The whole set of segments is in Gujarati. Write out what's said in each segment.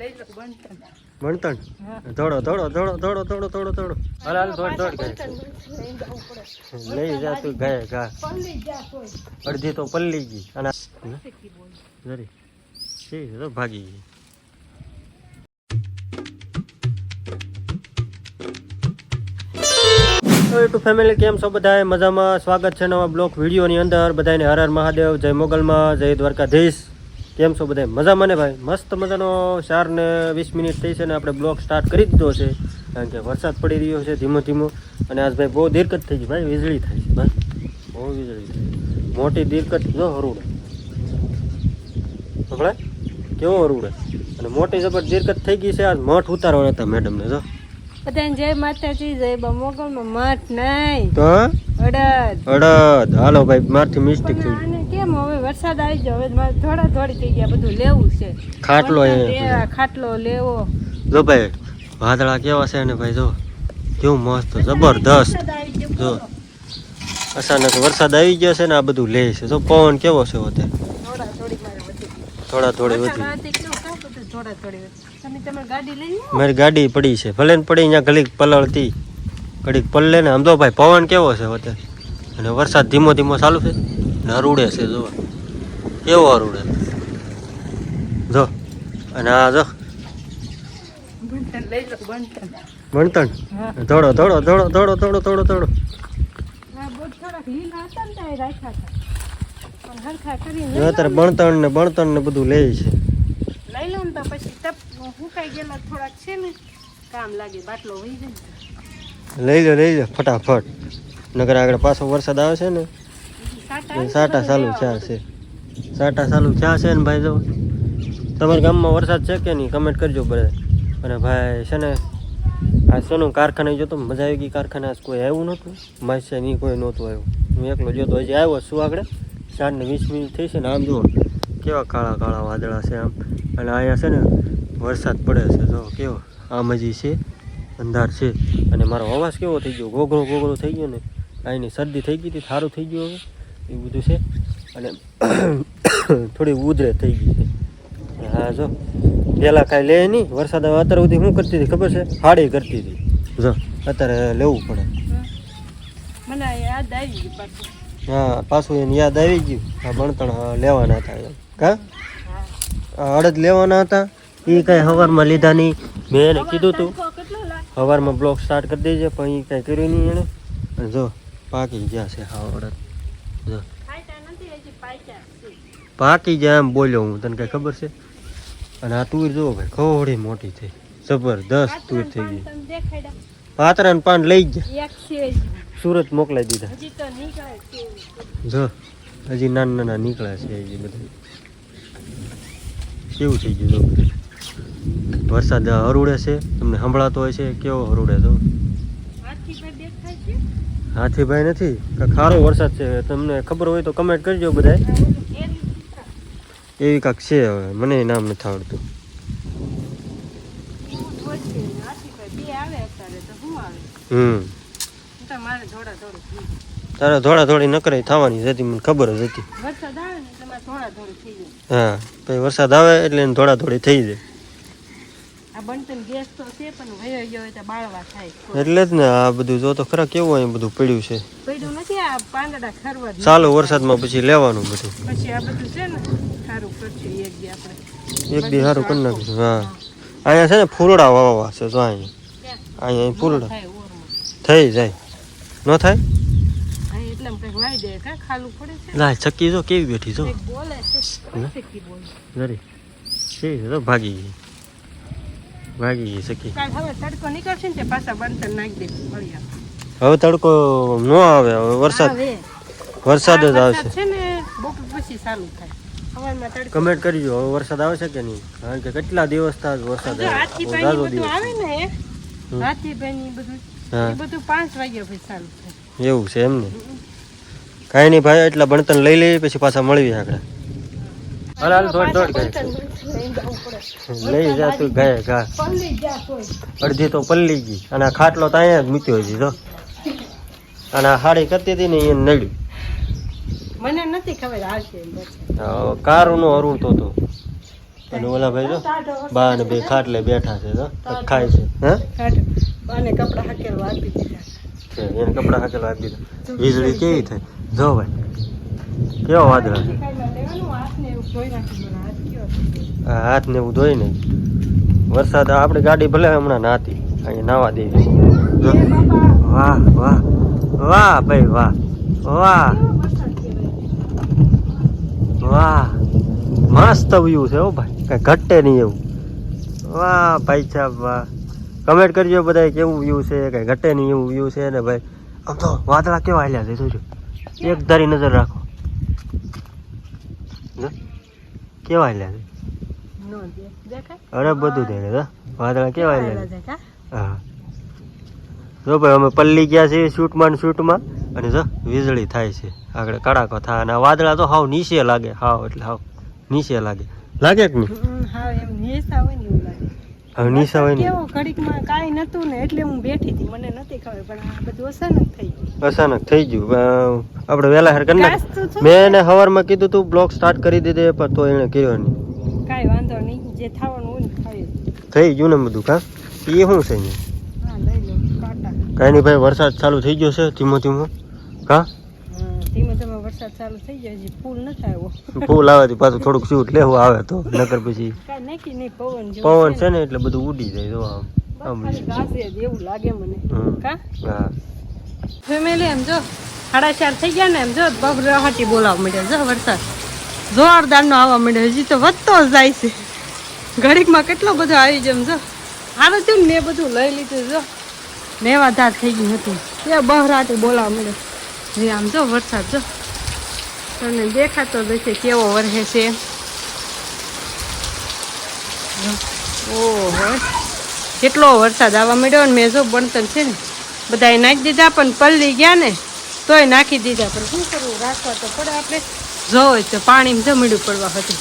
વણતણ થોડો થોડો થોડો થોડો થોડો થોડો થોડો હાલ હાલ દોડ દોડ ગાય લઈ જા તું ગાય, ગા. અડધી તો પલ્લી ગઈ. અને ભાગી ગઈ. યુટ્યુબ ફેમિલી કેમ છો બધાએ મજામાં? સ્વાગત છે નવા બ્લોક વિડીયોની અંદર. બધાને હર હર મહાદેવ. જય મોગલમાં. જય દ્વારકાધીશ. કેમ છો બધા? મજામાં ને ભાઈ? મસ્ત મજાનો ચાર ને વીસ મિનિટ થઈ છે ને આપણે બ્લોક સ્ટાર્ટ કરી દીધો છે. કારણ કે વરસાદ પડી રહ્યો છે ધીમો ધીમો. અને આજ ભાઈ બહુ દિરકત થઈ ગઈ ભાઈ વીજળી થાય છે ભાઈ. બહુ વીજળી થાય મોટી દિરકત જો હરુડે. હમણાં? કેવો હરુડે? અને મોટી જબર દિરકત થઈ ગઈ છે આજ મઠ ઉતારવાના હતા મેડમને જો. બધાને જય માતાજી જય બમોગલમાં મઠ નહીં. તો? અડદ. અડદ. હાલો ભાઈ મારથી મિસ્ટેક થઈ કેમ હવે વરસાદ આવી ગયો? હવે મારે થોડા થોડી થઈ ગયા બધું લેવું છે. ખાટલો એ ખાટલો લેવો. જો ભાઈ વાદળા કેવા છે ને ભાઈ જો. કેવું મસ્ત જબરદસ્ત. જો. અચાનક વરસાદ આવી ગયો છે ને આ બધું લે છે. જો પવન કેવો છે અત્યારે થોડા થોડી વધી મારી ગાડી પડી છે. ભલે ને પડી અહીંયા ઘડીક પલળતી. ઘડીક પલ્લે ને આમ તો ભાઈ પવન કેવો છે અત્યારે અને વરસાદ ધીમો ધીમો ચાલુ છે? ને અરુડે છે જો કેવો અરૂડે? જો. અને આ જો. હા. થોડો થોડો થોડો થોડો થોડો થોડો થોડો અત્યારે બણતણ ને. બણતણ ને બધું લે છે. લઈ લો તો પછી તપ હુકાઈ ગયેલા થોડાક છે ને કામ લાગે બાટલો વહી જાય ને. લઈ લો લઈ લો ફટાફટ. નગર આગળ પાછો વરસાદ આવે છે ને સાટા ચાલુ થયા છે. સાટા ચાલુ થયા છે ને ભાઈ જો. તમારા ગામમાં વરસાદ છે કે નહીં? કમેન્ટ કરજો બધા. અને ભાઈ છે ને આ સોનું કારખાને જોતો મજા આવી ગઈ કારખાને. આજ કોઈ આવ્યું નહોતું. માસે નહીં કોઈ નહોતું આવ્યું. હું એકલો જોતો હજી આવ્યો શું આગળ. ચાર ને વીસ મિનિટ થઈ છે ને આમ જુઓ. કેવા કાળા કાળા વાદળા છે આમ. અને અહીંયા છે ને વરસાદ પડે છે જો કેવો. આમ હજી છે. અંધાર છે. અને મારો અવાજ કેવો થઈ ગયો? ગોગળો ગોગળો થઈ ગયો ને? અહીંની શરદી થઈ ગઈ હતી સારું થઈ ગયું હવે. એવું બધું છે. અને થોડી ઉધરે થઈ ગઈ છે. હા જો. પહેલાં કાંઈ લે નહીં. વરસાદ હવે અત્યારે સુધી શું કરતી હતી ખબર છે? હાડી કરતી હતી. જો. અત્યારે લેવું પડે. યાદ આવી ગયું હા પાછું એને યાદ આવી ગયું. આ બણતણ લેવાના હતા એમ. કા? અડદ લેવાના હતા. એ કાંઈ સવારમાં લીધા નહીં. મેં એને કીધું હતું સવારમાં બ્લોક સ્ટાર્ટ કરી દેજે પણ એ કાંઈ કર્યું નહીં એણે. અને જો પાકી ગયા છે હા અડદ જો. પાકી જાય એમ બોલ્યો હું તને કઈ ખબર છે? અને આ તુર જો ભાઈ ખોડી મોટી થઈ. જબરદસ્ત તુર થઈ ગઈ. તમે પાતરા ને પાન લઈ ગયા. સુરત મોકલાઈ દીધા. હજી તો નીકળે છે. જો હજી નાના નાના નીકળ્યા છે હજી બધું. કેવું થઈ ગયું? જો બધું. વરસાદ હરુડે છે. તમને સંભળાતો હોય છે કેવો હરુડે તો હાથીભાઈ નથી? ખારો વરસાદ છે. તમને ખબર હોય તો કમેન્ટ કરજો બધા એવી કાંક છે હવે. મને નામ નથી આવડતું. હમ. તારે થોડા થોડી નકરાઈ થવાની જ હતી. મને ખબર જ હતી. હા. પછી વરસાદ આવે એટલે એને થોડા થોડી થઈ જાય. આ બનતન ગેસ તો છે પણ વયો ગયો હોય બાળવા થાય. એટલે જ ને આ બધું જો તો ખરા કેવું અહીં બધું પડ્યું છે? પડ્યું નથી આ પાંદડા ખરવા ચાલુ વરસાદમાં પછી લેવાનું બધું. પછી આ બધું છે ને સારું કરશું એક દી આપણે. એક દી સારું કરી નાખીશું હા. અહીંયા છે ને ફૂલડા વાવવા છે જો અહીંયા અહીંયા ફૂલડા. થઈ જાય. ન થાય? લાય ચક્કી જો કેવી બેઠી જો. બોલે છે ભાગી ગઈ. ભાગી ગઈ સખી હવે તડકો નીકળશે ને પાછા બનતન નાખી દે. હવે તડકો ન આવે હવે વરસાદ વરસાદ જ આવશે. છે ને બપોર પછી ચાલુ થાય. કમેન્ટ કરજો હવે વરસાદ આવશે કે નહીં? કારણ કે કેટલા દિવસ થાય વરસાદ આવે ને. હાથી ભાઈ બધું એ બધું પાંચ વાગ્યા પછી ચાલુ થાય. એવું છે એમ ને? કાંઈ નહીં ભાઈ એટલા ભણતર લઈ લઈએ પછી પાછા મળવી આપણે હાલ હાલ દોડ દોડ ગઈ લઈ જા તું ગાય ગા. પલ્લી જા કોઈ અડધી તો પલ્લી ગઈ. અને ખાટલો તો અહીંયા જ મૂક્યો હજી તો અને હાડી કરતી હતી ને એને નડ્યું. મને નથી ખબર હાલ કારું નું નો હરુણતો હતો. અને ઓલા ભાઈ જો બા ને બે ખાટલે બેઠા છે તો ખાય છે હા? બાને કપડા હાકેલવા આપી દીધા. એને કપડા હાકેલા આપી દીધા. વીજળી કેવી થાય જો ભાઈ કેવો વાદળા છે કાંઈ લેવાનું હાથને એવું ધોઈ નાખી મને હાથ ને એવું ધોઈ નહીં વરસાદ આપણી ગાડી ભલે હમણાં નાતી અહીંયા નાવા બાપા વાહ વાહ વાહ ભાઈ, વાહ વાહ. વાહ, મસ્ત વ્યૂ છે હો ભાઈ, કઈ ઘટે નહીં એવું. વાહ, ભાઈ સાહેબ વાહ. કમેન્ટ કરજો બધા કેવું વ્યૂ છે, કઈ ઘટે નહીં એવું વ્યૂ છે ને ભાઈ. આમ તો વાદળા કેવા હાલ્યા છે, જોજો. એક ધારી નજર રાખો જો, કેવા હાલ્યા છે નો દે- દેખાય? અરે બધું દેખે તો વાદળા કેવાય લે. હા. જો ભાઈ અમે પલ્લી ગયા છીએ શૂટમાં શૂટમાં અને જો વીજળી થાય છે. આગળ કડાકો થાય અને વાદળા તો હાવ નીચે લાગે. હાવ એટલે હાવ. નીચે લાગે. લાગે કે નહીં? હવે નીચે હોય કેવો ઘડીકમાં કાંઈ નતું ને એટલે હું બેઠી હતી. મને નથી ખબર પણ આ બધું અચાનક થઈ ગયું. અચાનક થઈ ગયું. આપણે વહેલા હેર કરી મેં એને સવારમાં કીધું તું બ્લોગ સ્ટાર્ટ કરી દીધે પણ તો એને કર્યો નહીં. કાંઈ વાંધો નહીં. જે થવાનું હોય ને થાય થઈ ગયું ને બધું કા? એ શું છે કાંઈ નહીં ભાઈ વરસાદ ચાલુ થઈ ગયો છે ધીમો ધીમો કા? હા, ધીમે ધીમે વરસાદ ચાલુ થઈ જાય છે ફૂલ નથી આવ્યો. ફૂલ આવે પાછું થોડુંક શૂટ લેવું આવે તો નકર પછી નાખી નહીં પવન પવન છે ને. એટલે બધું ઉડી જાય તો આમ એવું લાગે મને. કા? હા. ફેમિલી એમ જો સાડા ચાર થઈ ગયા ને એમ જો બબરાહટી બોલાવવા માંડ્યા જો વરસાદ. જોરદારનો આવવા માંડ્યો હજી તો વધતો જ જાય છે. ઘડીકમાં કેટલો બધો આવી જેમ એમ જો. સારું થયું ને મેં બધું લઈ લીધું જો. મેવાધાર થઈ ગયું હતું. તે બહરાટી બોલાવવા માંડ્યો. જે આમ જો વરસાદ જો. તમને દેખાતો નથી કેવો વરસે છે. ઓહો. કેટલો વરસાદ આવવા માંડ્યો ને મેં જો બણતર છે ને બધાએ નાખી દીધા પણ પલ્લી ગયા ને, તોય નાખી દીધા. પણ શું કરવું, રાખવા તો પડે આપણે. જો તો પાણી જમીડું પડવા હતું.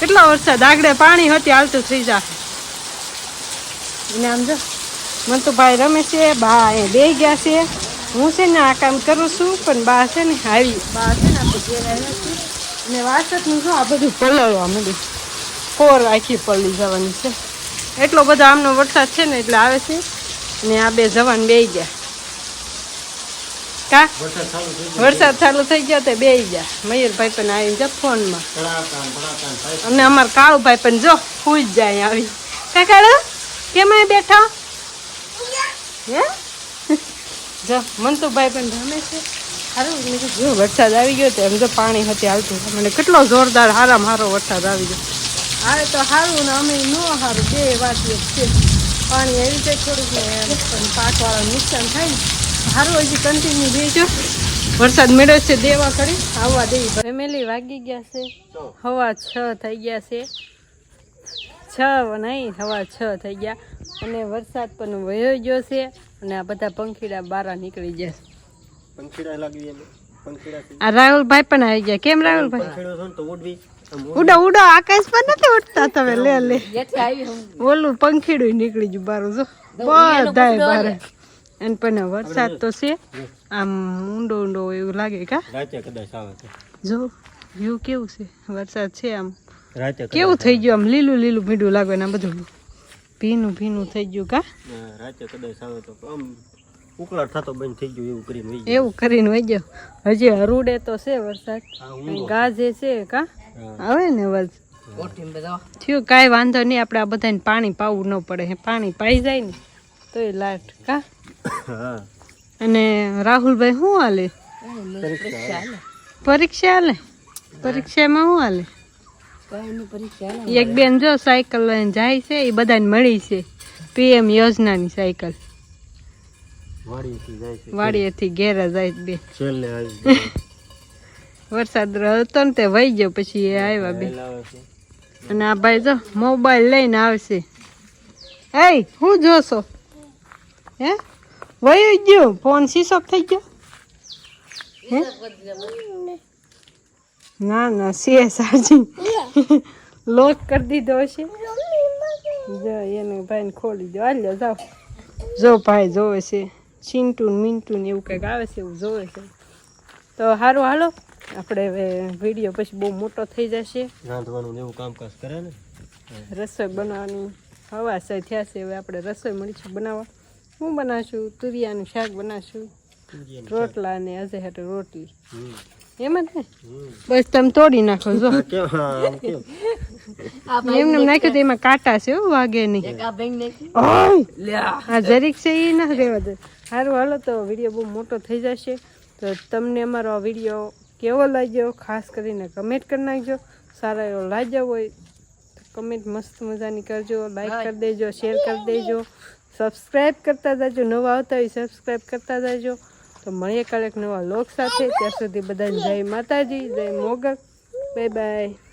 કેટલો વરસાદ, આગળ પાણી હતી હાલતું થઈ જા અને આમ જો, મને તો ભાઈ રમે છે, બા એ બે ગયા છે. હું છે ને આ કામ કરું છું, પણ બા છે ને આવી, બા છે ને વાસતનું જો આ બધું પલળવા માંડ્યું. કોર આખી પલળી જવાની છે. એટલો બધો આમનો વરસાદ છે ને એટલે આવે છે. ને આ બે જવાન બે ગયા. કા? વરસાદ ચાલુ થઈ વરસાદ ગયો તો બે ગયા. મયુરભાઈ પણ આવી જા ફોનમાં. અને અમાર કાળુભાઈ પણ જો ખુશ જાય આવી. કાકાડો કેમ બેઠા? હે? જો મંતુભાઈ પણ રમે છે. સારું જો વરસાદ આવી ગયો તો એમ તો પાણી હતી આવતું. મને કેટલો જોરદાર હારામાં હારો વરસાદ આવી ગયો. આવે તો સારું ને અમે ન સારું બે વાત છે. પાણી આવી જાય થોડુંક પાકવાળા નુકસાન થાય ને. સારું હજી કન્ટિન્યુ દેજો વરસાદ મેળવે છે, દેવા કરી, આવવા દેવી ફેમિલી વાગી ગયા છે. હવા છ થઈ ગયા છે. છ નહીં, હવા છ થઈ ગયા. અને વરસાદ પણ વયો ગયો છે. અને આ બધા પંખીડા બારા નીકળી ગયા છે. પંખીડા પંખીડા આ રાહુલભાઈ પણ આવી ગયા. કેમ રાહુલભાઈ? પંખીડો છે ને તો ઉડવી ઉડો ઉડો આકાશ પર નથી ઉડતા તમે લે લે. ઓલું પંખીડું નીકળી ગયું બારું જો. બધાય બારે. અને પણ વરસાદ તો છે. આમ ઊંડો ઊંડો એવું લાગે કા? રાતે કદાચ આવે તો જો વ્યૂ કેવું છે? વરસાદ છે આમ. રાતે કેવું થઈ ગયું આમ? લીલું લીલું મીઠું લાગે ને બધું. ભીનું ભીનું થઈ ગયું કા? રાતે કદાચ આવે તો આમ ઉકળાટ થતો બંધ થઈ ગયો એવું કરીને વહી એવું કરીને વહી ગયો. હજી હરુડે તો છે વરસાદ. ગાજે છે કા? આવે ને અવાજ થયું કાંઈ વાંધો નહીં આપણે આ બધાને પાણી પાવું ન પડે. પાણી પાઈ જાય ને તોય લાટ કા? અને રાહુલભાઈ શું હાલે? પરીક્ષા હાલે. પરીક્ષામાં શું હાલે. એક બેન જો સાયકલ લઈને જાય છે એ બધાને મળી છે. પીએમ યોજનાની સાયકલ. વાડીએથી જાય છે. વાડીએથી ઘેરા જાય બે. છેલ્લે આવી વરસાદ હતો ને તે વહી ગયો પછી એ આવ્યા બે. છે. અને આ ભાઈ જો મોબાઈલ લઈને આવશે. એ હું જોશો? હે? વહી ગયો. ફોન સીસોપ થઈ ગયો? હે? ના ના છે ચાર્જિંગ લોક કરી દીધો હશે. જો એને ભાઈને ખોલી દો હાલ્યો જાઓ. જો ભાઈ જોવે છે. ચિંટુ મીંટું મિન્ટુ ને એવું કંઈક આવે છે એવું જોવે છે. તો સારું હાલો. આપણે હવે વીડિયો પછી બહુ મોટો થઈ જશે. રાંધવાનું એવું કામકાજ કરે ને? રસોઈ બનાવવાની હવા સહી થયા છે હવે આપણે રસોઈ મળીશું બનાવવા. હું બનાવશું? તુરિયાનું શાક બનાવશું. રોટલા ને અજય હેઠળ રોટલી એમ જ ને? બસ તમે તોડી નાખો જો. એમને નાખ્યું તો એમાં કાંટા છે હો વાગે નહીં! આ જરીક છે એ ના રહેવા દે. સારું હાલો તો વીડિયો બહુ મોટો થઈ જશે. તો તમને અમારો આ વીડિયો કેવો લાગ્યો ખાસ કરીને કમેન્ટ કરી નાખજો. સારા એવો લાગ્યો હોય તો કમેન્ટ મસ્ત મજાની કરજો. લાઈક કરી દેજો શેર કરી દેજો. સબસ્ક્રાઈબ કરતા જાજો નવા આવતા હોય સબસ્ક્રાઈબ કરતા જાજો. તો મળીએ કાલે નવા લોક સાથે. ત્યાં સુધી બધાને જય માતાજી જય મોગલ. Bye bye